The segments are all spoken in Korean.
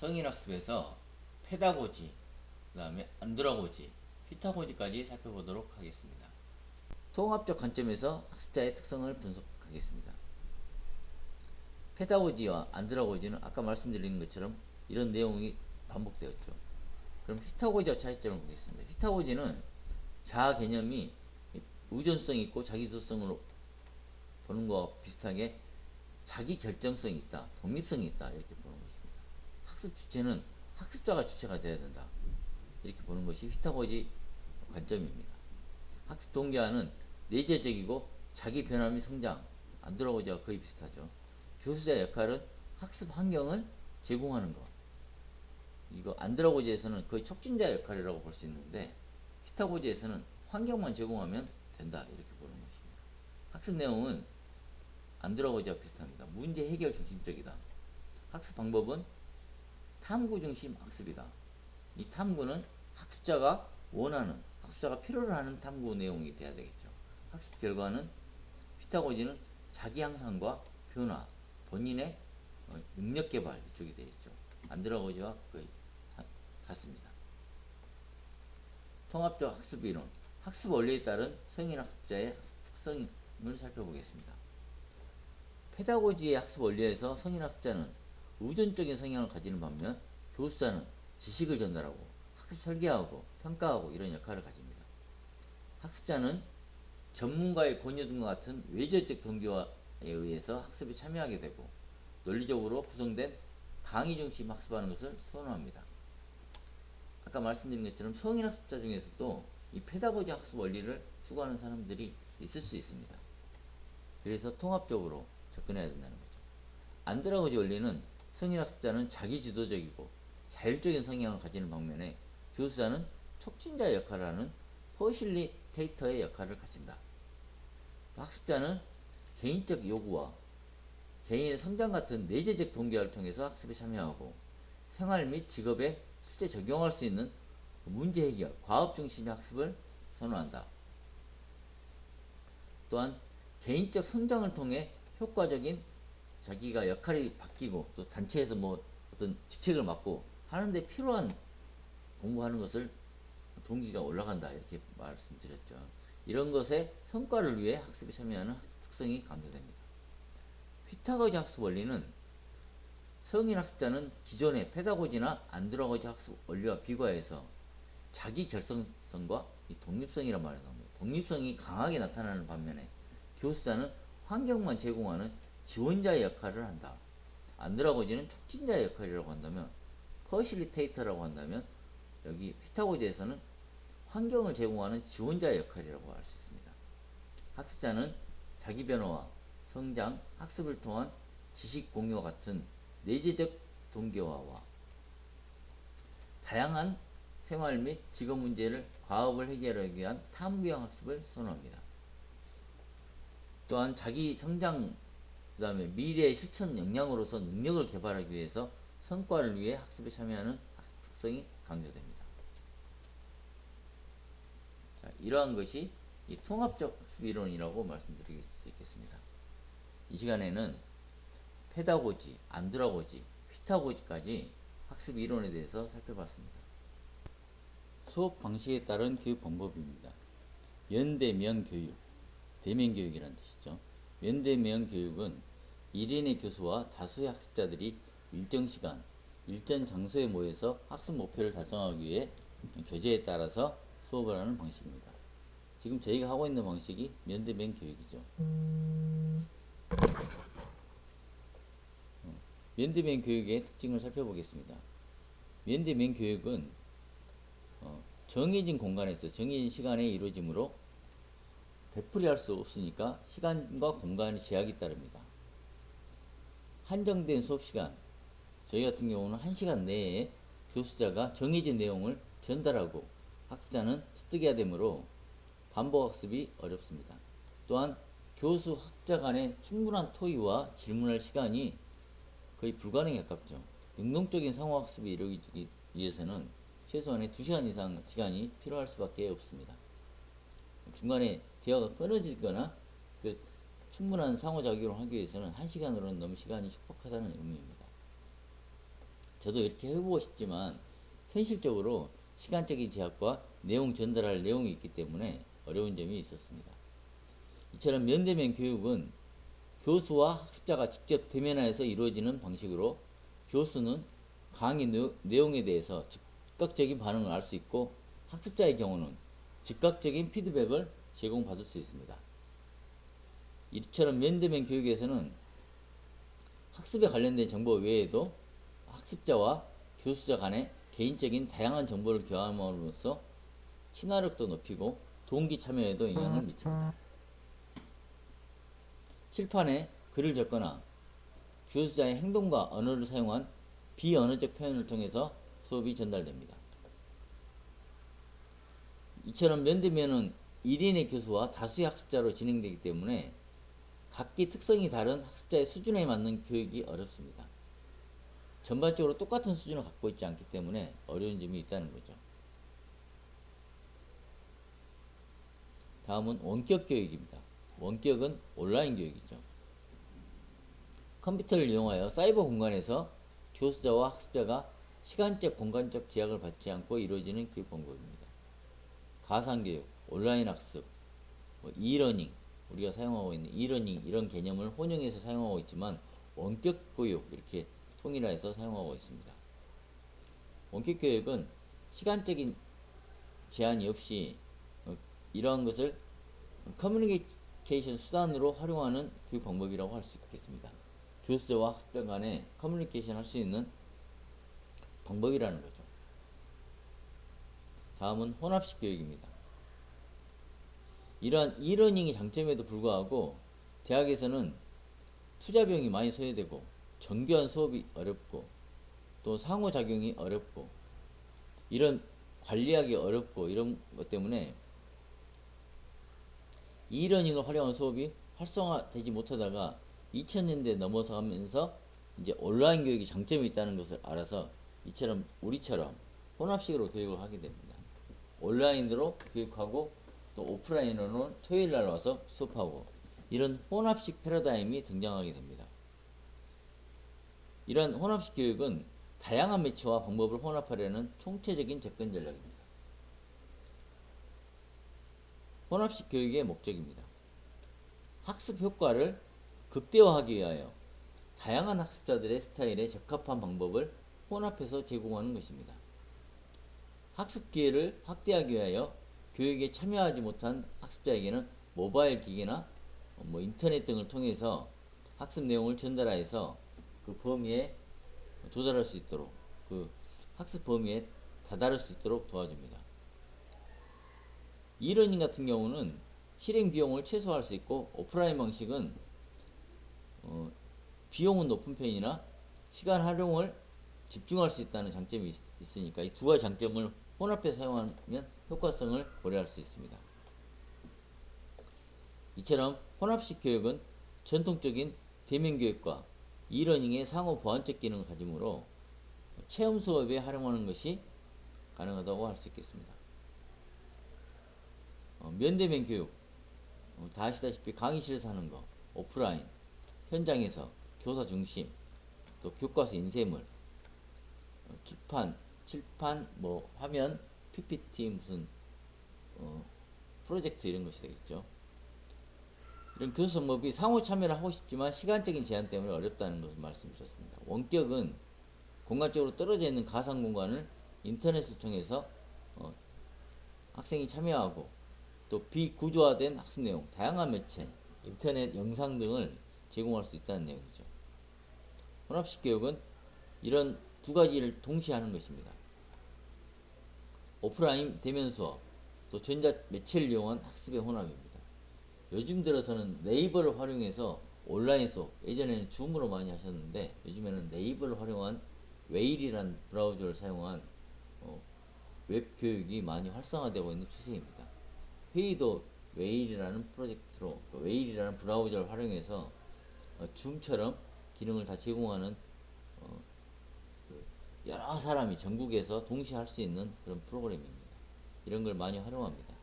성인학습에서 페다고지, 그 다음에 안드라고지, 피타고지까지 살펴보도록 하겠습니다. 통합적 관점에서 학습자의 특성을 분석하겠습니다. 페다고지와 안드라고지는 아까 말씀드린 것처럼 이런 내용이 반복되었죠. 그럼 피타고지와 차이점을 보겠습니다. 피타고지는 자아 개념이 의존성 있고 자기주도성으로 보는 것과 비슷하게 자기 결정성이 있다, 독립성이 있다 이렇게 보는 것입니다. 학습 주체는 학습자가 주체가 되어야 된다 이렇게 보는 것이 피타고지 관점입니다. 학습 동기화는 내재적이고 자기 변화 및 성장 안드로고지와 거의 비슷하죠. 교수자 역할은 학습 환경을 제공하는 것. 이거 안드로고지에서는 거의 촉진자 역할이라고 볼 수 있는데 피타고지에서는 환경만 제공하면 된다 이렇게 보는 것입니다. 학습 내용은 안드로고지와 비슷합니다. 문제 해결 중심적이다. 학습 방법은 탐구 중심 학습이다. 이 탐구는 학습자가 원하는, 학습자가 필요로 하는 탐구 내용이 돼야 되겠죠. 학습 결과는 피타고지는 자기 향상과 변화, 본인의 어, 능력 개발 이쪽이 되겠죠. 안드로고지와 거의 사- 같습니다. 통합적 학습 이론, 학습 원리에 따른 성인 학습자의 학습 특성을 살펴보겠습니다. 페다고지의 학습 원리에서 성인 학습자는 의존적인 성향을 가지는 반면 교수자는 지식을 전달하고 학습 설계하고 평가하고 이런 역할을 가집니다. 학습자는 전문가의 권유 등과 같은 외적적 동기화에 의해서 학습에 참여하게 되고 논리적으로 구성된 강의 중심 학습하는 것을 선호합니다. 아까 말씀드린 것처럼 성인 학습자 중에서도 이 페다고지 학습 원리를 추구하는 사람들이 있을 수 있습니다. 그래서 통합적으로 접근해야 된다는 거죠. 안드라고지 원리는 성인 학습자는 자기 주도적이고 자율적인 성향을 가지는 반면에 교수자는 촉진자 역할을 하는 퍼실리테이터의 역할을 가진다. 또 학습자는 개인적 요구와 개인의 성장 같은 내재적 동기화를 통해서 학습에 참여하고 생활 및 직업에 실제 적용할 수 있는 문제 해결, 과업 중심의 학습을 선호한다. 또한 개인적 성장을 통해 효과적인 자기가 역할이 바뀌고 또 단체에서 뭐 어떤 직책을 맡고 하는데 필요한 공부하는 것을 동기가 올라간다 이렇게 말씀드렸죠. 이런 것의 성과를 위해 학습에 참여하는 특성이 강조됩니다. 피타고지 학습 원리는 성인 학습자는 기존의 페다고지나 안드로고지 학습 원리와 비교해서 자기 결성성과 이 독립성이란 말을 나옵니다. 독립성이 강하게 나타나는 반면에 교수자는 환경만 제공하는 지원자의 역할을 한다. 안드라고지는 촉진자의 역할이라고 한다면 퍼실리테이터라고 한다면 여기 피타고지에서는 환경을 제공하는 지원자의 역할이라고 할 수 있습니다. 학습자는 자기 변화와 성장, 학습을 통한 지식 공유와 같은 내재적 동기화와 다양한 생활 및 직업 문제를 과업을 해결하기 위한 탐구형 학습을 선호합니다. 또한 자기 성장 그 다음에 미래의 실천 역량으로서 능력을 개발하기 위해서 성과를 위해 학습에 참여하는 학습 특성이 강조됩니다. 자, 이러한 것이 이 통합적 학습 이론이라고 말씀드릴 수 있겠습니다. 이 시간에는 페다고지, 안드라고지, 피타고지까지 학습 이론에 대해서 살펴봤습니다. 수업 방식에 따른 교육 방법입니다. 연대면 교육, 대면 교육이라는 뜻이죠. 연대면 교육은 1인의 교수와 다수의 학습자들이 일정 시간, 일정 장소에 모여서 학습 목표를 달성하기 위해 교재에 따라서 수업을 하는 방식입니다. 지금 저희가 하고 있는 방식이 면대면 교육이죠. 어, 면대면 교육의 특징을 살펴보겠습니다. 면대면 교육은 어, 정해진 공간에서 정해진 시간에 이루어지므로 되풀이할 수 없으니까 시간과 공간의 제약이 따릅니다. 한정된 수업 시간, 저희 같은 경우는 1시간 내에 교수자가 정해진 내용을 전달하고 학습자는 습득해야 되므로 반복 학습이 어렵습니다. 또한 교수 학자 간의 충분한 토의와 질문할 시간이 거의 불가능에 가깝죠. 능동적인 상호 학습이 이루어지기 위해서는 최소한의 2시간 이상 시간이 필요할 수밖에 없습니다. 중간에 대화가 끊어지거나 그 충분한 상호작용을 하기 위해서는 한시간으로는 너무 시간이 촉박하다는 의미입니다. 저도 이렇게 해보고 싶지만 현실적으로 시간적인 제약과 내용 전달할 내용이 있기 때문에 어려운 점이 있었습니다. 이처럼 면대면 교육은 교수와 학습자가 직접 대면하여서 이루어지는 방식으로 교수는 강의 내- 내용에 대해서 즉각적인 반응을 알 수 있고 학습자의 경우는 즉각적인 피드백을 제공받을 수 있습니다. 이처럼 면대면 교육에서는 학습에 관련된 정보 외에도 학습자와 교수자 간의 개인적인 다양한 정보를 교환함으로써 친화력도 높이고 동기 참여에도 영향을 미칩니다. 칠판에 글을 적거나 교수자의 행동과 언어를 사용한 비언어적 표현을 통해서 수업이 전달됩니다. 이처럼 면대면은 1인의 교수와 다수의 학습자로 진행되기 때문에 각기 특성이 다른 학습자의 수준에 맞는 교육이 어렵습니다. 전반적으로 똑같은 수준을 갖고 있지 않기 때문에 어려운 점이 있다는 거죠. 다음은 원격 교육입니다. 원격은 온라인 교육이죠. 컴퓨터를 이용하여 사이버 공간에서 교수자와 학습자가 시간적, 공간적 제약을 받지 않고 이루어지는 교육 방법입니다. 가상교육, 온라인 학습, 뭐 이러닝, 우리가 사용하고 있는 이러닝 이런 개념을 혼용해서 사용하고 있지만 원격 교육 이렇게 통일해서 사용하고 있습니다. 원격 교육은 시간적인 제한이 없이 어, 이러한 것을 커뮤니케이션 수단으로 활용하는 교육 방법이라고 할 수 있겠습니다. 교수자와 학습자 간에 커뮤니케이션 할 수 있는 방법이라는 거죠. 다음은 혼합식 교육입니다. 이러한 이러닝이 장점에도 불구하고 대학에서는 투자 비용이 많이 소요되고 정교한 수업이 어렵고 또 상호작용이 어렵고 이런 관리하기 어렵고 이런 것 때문에 이러닝을 활용한 수업이 활성화되지 못하다가 2000년대 넘어서면서 이제 온라인 교육이 장점이 있다는 것을 알아서 이처럼 우리처럼 혼합식으로 교육을 하게 됩니다. 온라인으로 교육하고 또 오프라인으로는 토요일 날 와서 수업하고 이런 혼합식 패러다임이 등장하게 됩니다. 이런 혼합식 교육은 다양한 매체와 방법을 혼합하려는 총체적인 접근 전략입니다. 혼합식 교육의 목적입니다. 학습 효과를 극대화하기 위하여 다양한 학습자들의 스타일에 적합한 방법을 혼합해서 제공하는 것입니다. 학습 기회를 확대하기 위하여 교육에 참여하지 못한 학습자에게는 모바일 기기나 뭐 인터넷 등을 통해서 학습 내용을 전달하여서 그 범위에 도달할 수 있도록 그 학습 범위에 다다를 수 있도록 도와줍니다. 이러닝 같은 경우는 실행 비용을 최소화할 수 있고 오프라인 방식은 어, 비용은 높은 편이나 시간 활용을 집중할 수 있다는 장점이 있, 있으니까 이 두 가지 장점을 혼합해 사용하면 효과성을 고려할 수 있습니다. 이처럼 혼합식 교육은 전통적인 대면 교육과 이러닝의 상호 보완적 기능을 가지므로 체험 수업에 활용하는 것이 가능하다고 할 수 있겠습니다. 어, 면대면 교육 어, 다 아시다시피 강의실에서 하는 거 오프라인 현장에서 교사 중심 또 교과서 인쇄물 어, 출판 칠판 뭐 화면 PPT 무슨 어, 프로젝트 이런 것이 되겠죠. 이런 교수 방법이 상호 참여를 하고 싶지만 시간적인 제한 때문에 어렵다는 것을 말씀드렸습니다. 원격은 공간적으로 떨어져 있는 가상 공간을 인터넷을 통해서 어, 학생이 참여하고 또 비구조화된 학습 내용, 다양한 매체, 인터넷 영상 등을 제공할 수 있다는 내용이죠. 혼합식 교육은 이런 두 가지를 동시에 하는 것입니다. 오프라인 대면 수업, 또 전자 매체를 이용한 학습의 혼합입니다. 요즘 들어서는 네이버를 활용해서 온라인 수업, 예전에는 줌으로 많이 하셨는데 요즘에는 네이버를 활용한 웨일이라는 브라우저를 사용한 어, 웹 교육이 많이 활성화되고 있는 추세입니다. 회의도 웨일이라는 프로젝트로 그 웨일이라는 브라우저를 활용해서 어, 줌처럼 기능을 다 제공하는 여러 사람이 전국에서 동시에 할 수 있는 그런 프로그램입니다. 이런 걸 많이 활용합니다.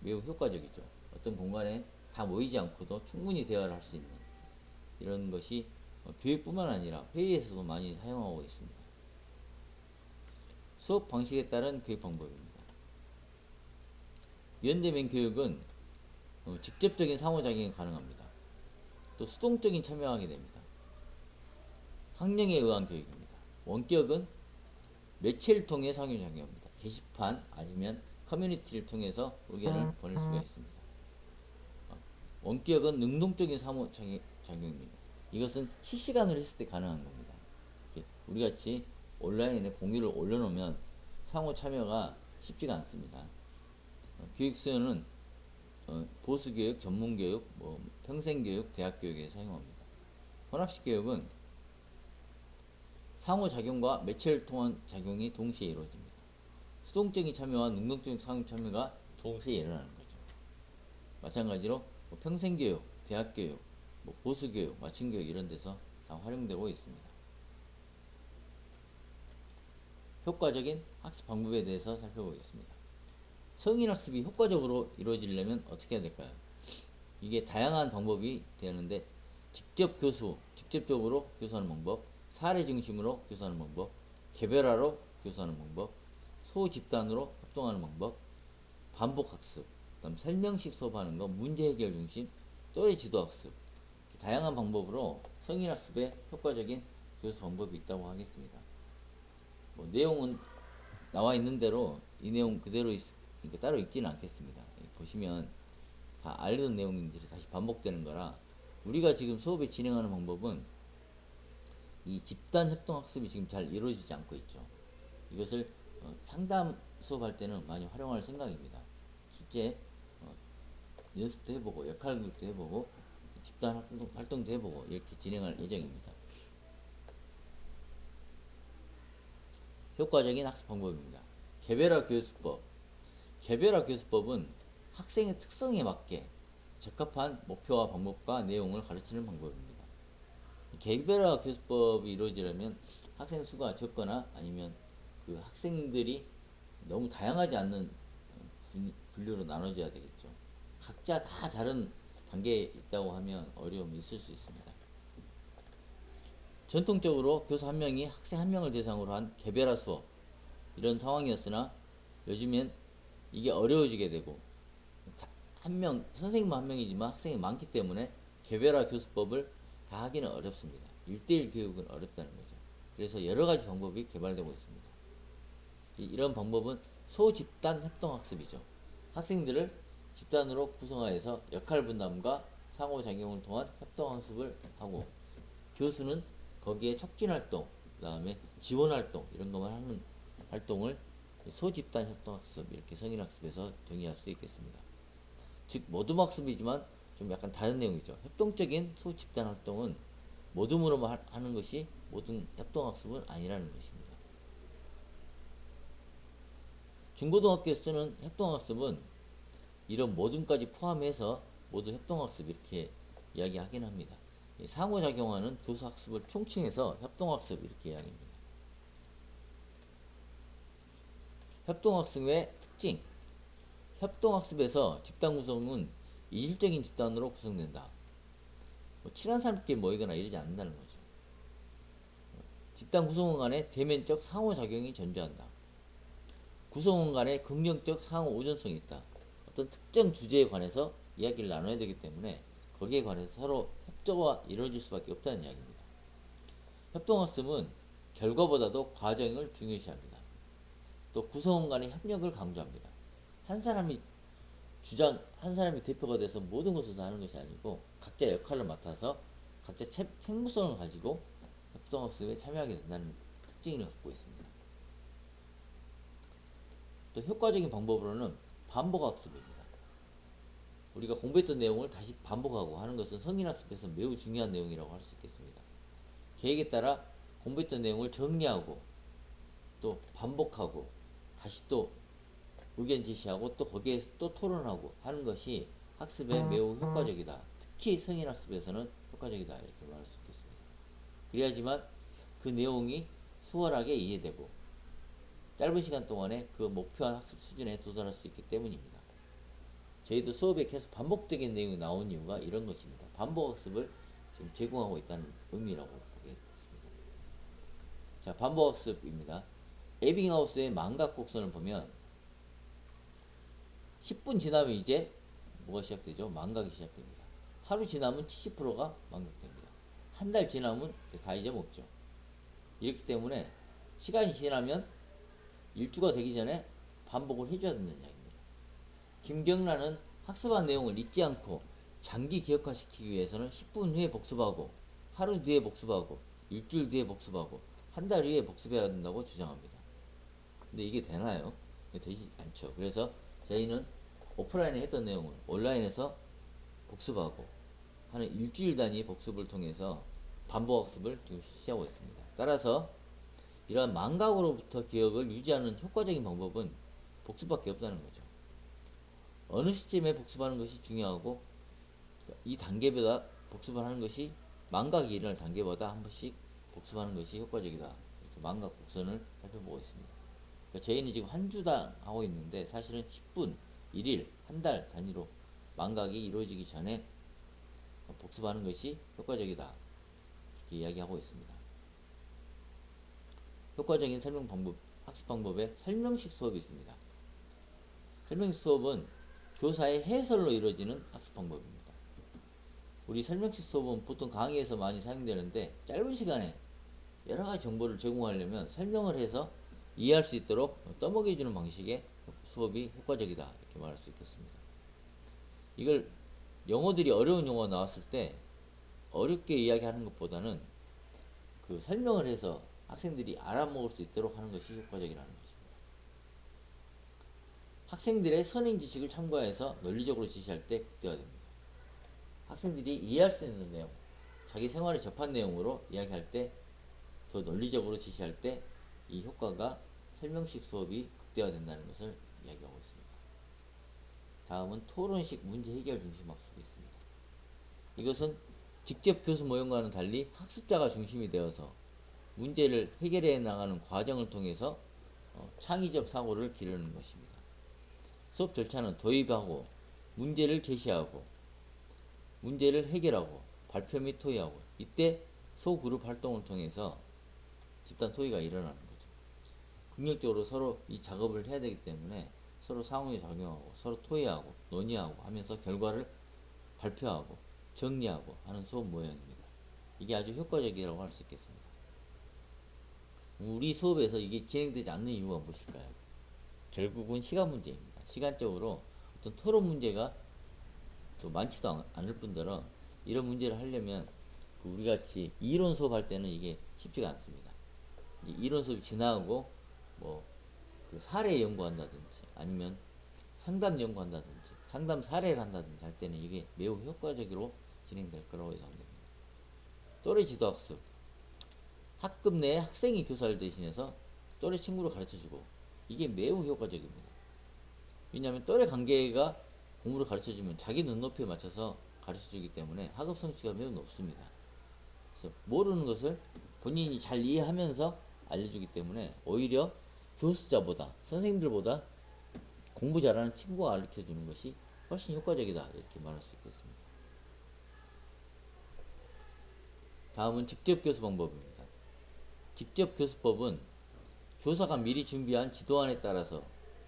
매우 효과적이죠. 어떤 공간에 다 모이지 않고도 충분히 대화를 할 수 있는 이런 것이 어, 교육뿐만 아니라 회의에서도 많이 사용하고 있습니다. 수업 방식에 따른 교육 방법입니다. 연대면 교육은 어, 직접적인 상호작용이 가능합니다. 또 수동적인 참여하게 됩니다. 학령에 의한 교육입니다. 원격은 매체를 통해 상호작용합니다. 게시판 아니면 커뮤니티를 통해서 의견을 보낼 수가 있습니다. 어, 원격은 능동적인 상호작용입니다. 이것은 실시간으로 했을 때 가능한 겁니다. 우리 같이 온라인에 공유를 올려놓으면 상호 참여가 쉽지가 않습니다. 어, 교육 수요는 어, 보수교육, 전문교육, 뭐 평생교육, 대학교육에 사용합니다. 혼합식 교육은 상호작용과 매체를 통한 작용이 동시에 이루어집니다. 수동적인 참여와 능동적인 상호 참여가 동시에 일어나는 거죠. 마찬가지로 뭐 평생교육, 대학교육, 뭐 보수교육, 맞춤교육 이런 데서 다 활용되고 있습니다. 효과적인 학습 방법에 대해서 살펴보겠습니다. 성인 학습이 효과적으로 이루어지려면 어떻게 해야 될까요? 이게 다양한 방법이 되는데 직접 교수, 직접적으로 교수하는 방법, 사례 중심으로 교수하는 방법, 개별화로 교수하는 방법, 소집단으로 협동하는 방법, 반복 학습, 그다음 설명식 수업하는 거, 문제 해결 중심, 또의 지도 학습 다양한 방법으로 성인 학습에 효과적인 교수 방법이 있다고 하겠습니다. 뭐 내용은 나와 있는 대로 이 내용 그대로 있, 그러니까 따로 읽지는 않겠습니다. 보시면 다 알던 내용들이 다시 반복되는 거라 우리가 지금 수업에 진행하는 방법은 이 집단 협동 학습이 지금 잘 이루어지지 않고 있죠. 이것을 어, 상담 수업할 때는 많이 활용할 생각입니다. 실제 어, 연습도 해보고 역할 교육도 해보고 집단 활동, 활동도 해보고 이렇게 진행할 예정입니다. 효과적인 학습 방법입니다. 개별화 교수법. 개별화 교수법은 학생의 특성에 맞게 적합한 목표와 방법과 내용을 가르치는 방법입니다. 개별화 교수법이 이루어지려면 학생 수가 적거나 아니면 그 학생들이 너무 다양하지 않는 분류로 나눠져야 되겠죠. 각자 다 다른 단계에 있다고 하면 어려움이 있을 수 있습니다. 전통적으로 교수 한 명이 학생 한 명을 대상으로 한 개별화 수업 이런 상황이었으나 요즘엔 이게 어려워지게 되고 한 명 선생님만 한 명이지만 학생이 많기 때문에 개별화 교수법을 다 하기는 어렵습니다. 1대1 교육은 어렵다는 거죠. 그래서 여러 가지 방법이 개발되고 있습니다. 이런 방법은 소집단 협동학습이죠. 학생들을 집단으로 구성하여서 역할 분담과 상호작용을 통한 협동학습을 하고 교수는 거기에 촉진활동, 그 다음에 지원활동 이런 것만 하는 활동을 소집단 협동학습 이렇게 성인학습에서 정의할 수 있겠습니다. 즉 모둠학습이지만 좀 약간 다른 내용이죠. 협동적인 소집단 활동은 모둠으로만 하는 것이 모든 협동학습은 아니라는 것입니다. 중고등학교에 쓰는 협동학습은 이런 모둠까지 포함해서 모두 협동학습 이렇게 이야기하긴 합니다. 상호작용하는 교수학습을 총칭해서 협동학습 이렇게 이야기합니다. 협동학습의 특징 협동학습에서 집단 구성은 이질적인 집단으로 구성된다. 뭐 친한 사람끼리 모이거나 이러지 않는다는 거죠. 집단 구성원 간의 대면적 상호작용이 존재한다. 구성원 간의 긍정적 상호 오전성이 있다. 어떤 특정 주제에 관해서 이야기를 나눠야 되기 때문에 거기에 관해서 서로 협조가 이루어질 수밖에 없다는 이야기입니다. 협동학습은 결과보다도 과정을 중요시합니다. 또 구성원 간의 협력을 강조합니다. 한 사람이 주장, 한 사람이 대표가 돼서 모든 것을 다 하는 것이 아니고 각자 역할을 맡아서 각자 책, 책무성을 가지고 협동학습에 참여하게 된다는 특징을 갖고 있습니다. 또 효과적인 방법으로는 반복학습입니다. 우리가 공부했던 내용을 다시 반복하고 하는 것은 성인학습에서 매우 중요한 내용이라고 할 수 있겠습니다. 계획에 따라 공부했던 내용을 정리하고 또 반복하고 다시 또 의견 제시하고 또 거기에 또 토론하고 하는 것이 학습에 매우 효과적이다. 특히 성인 학습에서는 효과적이다. 이렇게 말할 수 있겠습니다. 그래야지만 그 내용이 수월하게 이해되고 짧은 시간 동안에 그 목표한 학습 수준에 도달할 수 있기 때문입니다. 저희도 수업에 계속 반복적인 내용이 나온 이유가 이런 것입니다. 반복 학습을 지금 제공하고 있다는 의미라고 보겠습니다. 자, 반복 학습입니다. 에빙하우스의 망각 곡선을 보면 10분 지나면 이제 뭐가 시작되죠? 망각이 시작됩니다. 하루 지나면 70%가 망각됩니다. 한 달 지나면 다 잊어먹죠. 이렇기 때문에 시간이 지나면 일주가 되기 전에 반복을 해줘야 된다는 이야기입니다. 김경란은 학습한 내용을 잊지 않고 장기 기억화시키기 위해서는 10분 후에 복습하고 하루 뒤에 복습하고 일주일 뒤에 복습하고 한 달 후에 복습해야 된다고 주장합니다. 근데 이게 되나요? 되지 않죠. 그래서 저희는 오프라인에 했던 내용을 온라인에서 복습하고 하는 일주일 단위 복습을 통해서 반복 학습을 지금 시작하고 있습니다. 따라서 이러한 망각으로부터 기억을 유지하는 효과적인 방법은 복습밖에 없다는 거죠. 어느 시점에 복습하는 것이 중요하고 이 단계보다 복습을 하는 것이 망각이 일어날 단계보다 한 번씩 복습하는 것이 효과적이다. 이렇게 망각 곡선을 살펴보고 있습니다. 그러니까 저희는 지금 한 주당 하고 있는데 사실은 10분, 1일, 한 달 단위로 망각이 이루어지기 전에 복습하는 것이 효과적이다. 이렇게 이야기하고 있습니다. 효과적인 설명 방법, 학습 방법에 설명식 수업이 있습니다. 설명식 수업은 교사의 해설로 이루어지는 학습 방법입니다. 우리 설명식 수업은 보통 강의에서 많이 사용되는데 짧은 시간에 여러 가지 정보를 제공하려면 설명을 해서 이해할 수 있도록 떠먹여주는 방식의 수업이 효과적이다 이렇게 말할 수 있겠습니다. 이걸 영어들이 어려운 용어 나왔을 때 어렵게 이야기하는 것보다는 그 설명을 해서 학생들이 알아먹을 수 있도록 하는 것이 효과적이라는 것입니다. 학생들의 선행 지식을 참고해서 논리적으로 지시할 때 극대화됩니다. 학생들이 이해할 수 있는 내용, 자기 생활에 접한 내용으로 이야기할 때 더 논리적으로 지시할 때 이 효과가 설명식 수업이 극대화된다는 것을 이야기하고 있습니다. 다음은 토론식 문제 해결 중심 학습이 있습니다. 이것은 직접 교수 모형과는 달리 학습자가 중심이 되어서 문제를 해결해 나가는 과정을 통해서 어, 창의적 사고를 기르는 것입니다. 수업 절차는 도입하고 문제를 제시하고 문제를 해결하고 발표 및 토의하고 이때 소그룹 활동을 통해서 집단 토의가 일어나는. 긍정적으로 서로 이 작업을 해야 되기 때문에 서로 상호에 작용하고 서로 토의하고 논의하고 하면서 결과를 발표하고 정리하고 하는 수업 모양입니다. 이게 아주 효과적이라고 할 수 있겠습니다. 우리 수업에서 이게 진행되지 않는 이유가 무엇일까요? 결국은 시간 문제입니다. 시간적으로 어떤 토론 문제가 또 많지도 않- 않을 뿐더러 이런 문제를 하려면 그 우리 같이 이론 수업할 때는 이게 쉽지가 않습니다. 이론 수업이 지나고 뭐 그 사례 연구한다든지 아니면 상담 연구한다든지 상담 사례를 한다든지 할 때는 이게 매우 효과적으로 진행될 거라고 예상됩니다. 또래 지도 학습 학급 내에 학생이 교사를 대신해서 또래 친구를 가르쳐주고 이게 매우 효과적입니다. 왜냐하면 또래 관계가 공부를 가르쳐주면 자기 눈높이에 맞춰서 가르쳐주기 때문에 학업 성취가 매우 높습니다. 그래서 모르는 것을 본인이 잘 이해하면서 알려주기 때문에 오히려 교수자보다 선생님들보다 공부 잘하는 친구가 가르쳐 주는 것이 훨씬 효과적이다 이렇게 말할 수 있겠습니다. 다음은 직접 교수 방법입니다. 직접 교수법은 교사가 미리 준비한 지도안에 따라서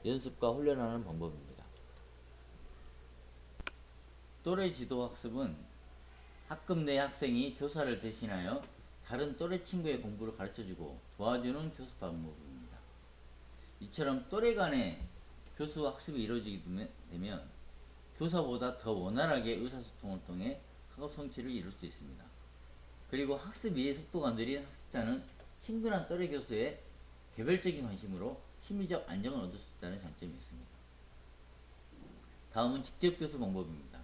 연습과 훈련하는 방법입니다. 또래 지도 학습은 학급 내 학생이 교사를 대신하여 다른 또래 친구의 공부를 가르쳐주고 도와주는 교수 방법입니다. 이처럼 또래 간의 교수 학습이 이루어지게 되면- 교사보다 더 원활하게 의사소통을 통해 학업 성취를 이룰 수 있습니다. 그리고 학습 이해 속도가 느린 학습자는 친근한 또래 교수의 개별적인 관심으로 심리적 안정을 얻을 수 있다는 장점이 있습니다. 다음은 직접 교수 방법입니다.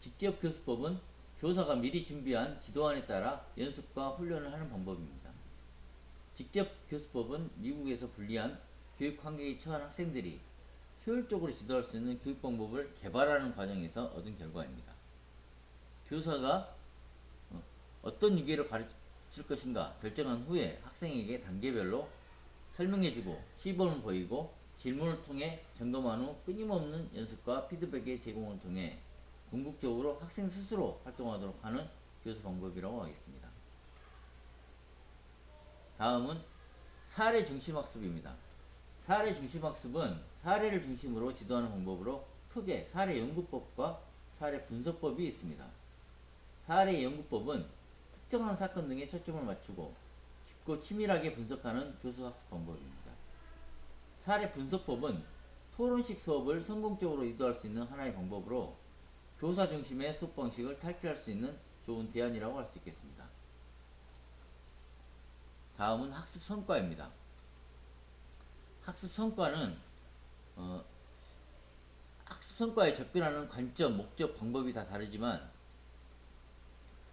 직접 교수법은 교사가 미리 준비한 지도안에 따라 연습과 훈련을 하는 방법입니다. 직접 교수법은 미국에서 불리한 교육 환경에 처한 학생들이 효율적으로 지도할 수 있는 교육 방법을 개발하는 과정에서 얻은 결과입니다. 교사가 어, 어떤 유기를 가르칠 것인가 결정한 후에 학생에게 단계별로 설명해주고 시범을 보이고 질문을 통해 점검한 후 끊임없는 연습과 피드백의 제공을 통해 궁극적으로 학생 스스로 활동하도록 하는 교수 방법이라고 하겠습니다. 다음은 사례 중심 학습입니다. 사례 중심 학습은 사례를 중심으로 지도하는 방법으로 크게 사례 연구법과 사례 분석법이 있습니다. 사례 연구법은 특정한 사건 등에 초점을 맞추고 깊고 치밀하게 분석하는 교수 학습 방법입니다. 사례 분석법은 토론식 수업을 성공적으로 유도할 수 있는 하나의 방법으로 교사 중심의 수업 방식을 탈피할 수 있는 좋은 대안이라고 할 수 있겠습니다. 다음은 학습 성과입니다. 학습 성과는 어, 학습 성과에 접근하는 관점, 목적, 방법이 다 다르지만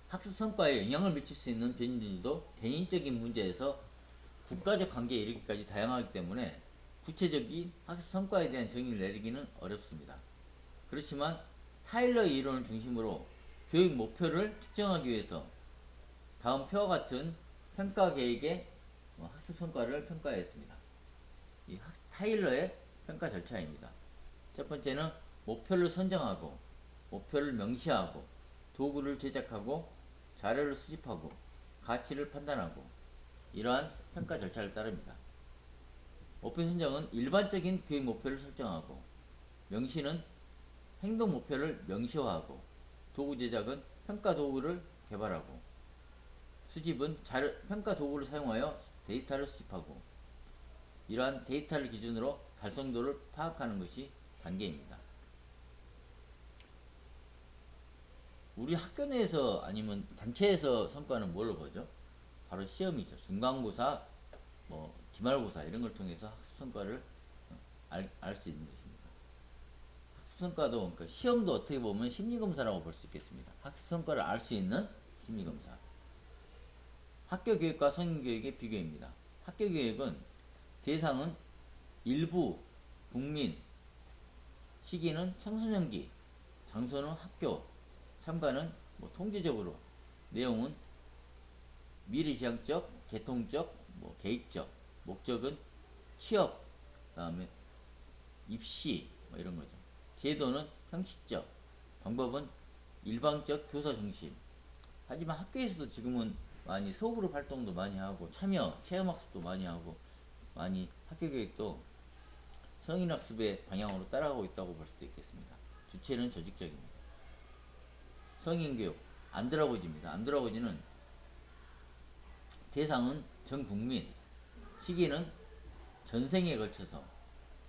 학습 성과에 영향을 미칠 수 있는 변인들도 개인적인 문제에서 국가적 관계에 이르기까지 다양하기 때문에 구체적인 학습 성과에 대한 정의를 내리기는 어렵습니다. 그렇지만 타일러의 이론을 중심으로 교육 목표를 측정하기 위해서 다음 표와 같은 평가 계획의 어, 학습 성과를 평가했습니다. 이 학- 타일러의 평가 절차입니다. 첫 번째는 목표를 선정하고 목표를 명시하고 도구를 제작하고 자료를 수집하고 가치를 판단하고 이러한 평가 절차를 따릅니다. 목표 선정은 일반적인 교육 목표를 설정하고 명시는 행동 목표를 명시화하고 도구 제작은 평가 도구를 개발하고 수집은 자료, 평가 도구를 사용하여 데이터를 수집하고 이러한 데이터를 기준으로 달성도를 파악하는 것이 단계입니다. 우리 학교 내에서 아니면 단체에서 성과는 뭘로 보죠? 바로 시험이죠. 중간고사, 뭐 기말고사 이런 걸 통해서 학습 성과를 알 수 있는 것입니다. 학습 성과도 그러니까 시험도 어떻게 보면 심리 검사라고 볼 수 있겠습니다. 학습 성과를 알 수 있는 심리 검사. 학교 교육과 성인 교육의 비교입니다. 학교 교육은 대상은 일부 국민, 시기는 청소년기, 장소는 학교, 참가는 뭐 통제적으로, 내용은 미래지향적, 계통적, 뭐 계획적, 목적은 취업, 그다음에 입시 뭐 이런 거죠. 제도는 형식적, 방법은 일방적 교사 중심. 하지만 학교에서도 지금은 많이 소그룹 활동도 많이 하고 참여, 체험 학습도 많이 하고 많이 학교 교육도 성인 학습의 방향으로 따라가고 있다고 볼 수도 있겠습니다. 주체는 조직적입니다. 성인 교육 안드라고지입니다. 안드라고지는 대상은 전 국민, 시기는 전생에 걸쳐서,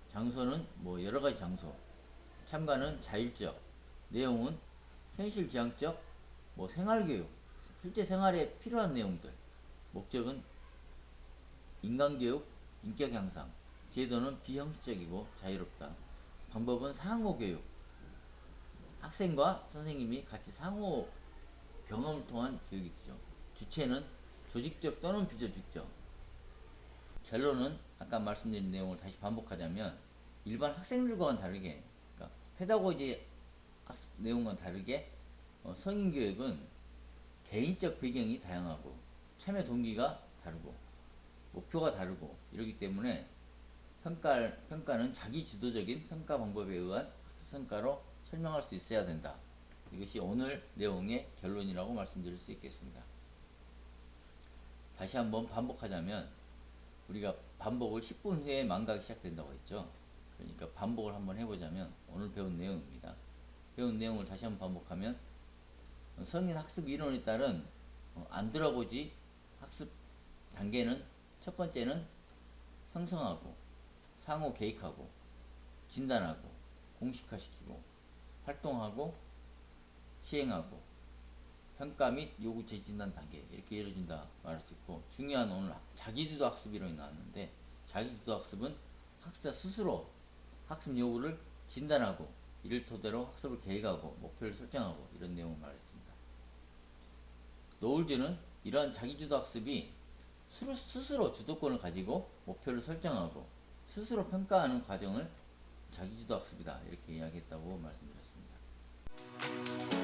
장소는 뭐 여러 가지 장소, 참가는 자율적, 내용은 현실 지향적, 뭐 생활 교육, 실제 생활에 필요한 내용들, 목적은 인간 교육, 인격 향상, 제도는 비형식적이고 자유롭다. 방법은 상호 교육. 학생과 선생님이 같이 상호 경험을 통한 교육이죠. 주체는 조직적 또는 비조직적. 결론은 아까 말씀드린 내용을 다시 반복하자면 일반 학생들과는 다르게, 그러니까 페다고지 학습 내용과는 다르게 어, 성인 교육은 개인적 배경이 다양하고 참여 동기가 다르고 목표가 다르고 이러기 때문에 평가, 평가는 자기 주도적인 평가 방법에 의한 학습 성과로 설명할 수 있어야 된다. 이것이 오늘 내용의 결론이라고 말씀드릴 수 있겠습니다. 다시 한번 반복하자면 우리가 반복을 10분 후에 망각이 시작된다고 했죠. 그러니까 반복을 한번 해보자면 오늘 배운 내용입니다. 배운 내용을 다시 한번 반복하면 성인 학습 이론에 따른 어, 안드라고지 학습 단계는 첫 번째는 형성하고 상호 계획하고 진단하고 공식화시키고 활동하고 시행하고 평가 및 요구 재진단 단계 이렇게 이루어진다 말할 수 있고 중요한 오늘 자기주도 학습 이론이 나왔는데 자기주도 학습은 학습자 스스로 학습 요구를 진단하고 이를 토대로 학습을 계획하고 목표를 설정하고 이런 내용을 말했습니다. 노을즈는 이러한 자기주도 학습이 스스로 주도권을 가지고 목표를 설정하고 스스로 평가하는 과정을 자기주도학습이다 이렇게 이야기했다고 말씀드렸습니다.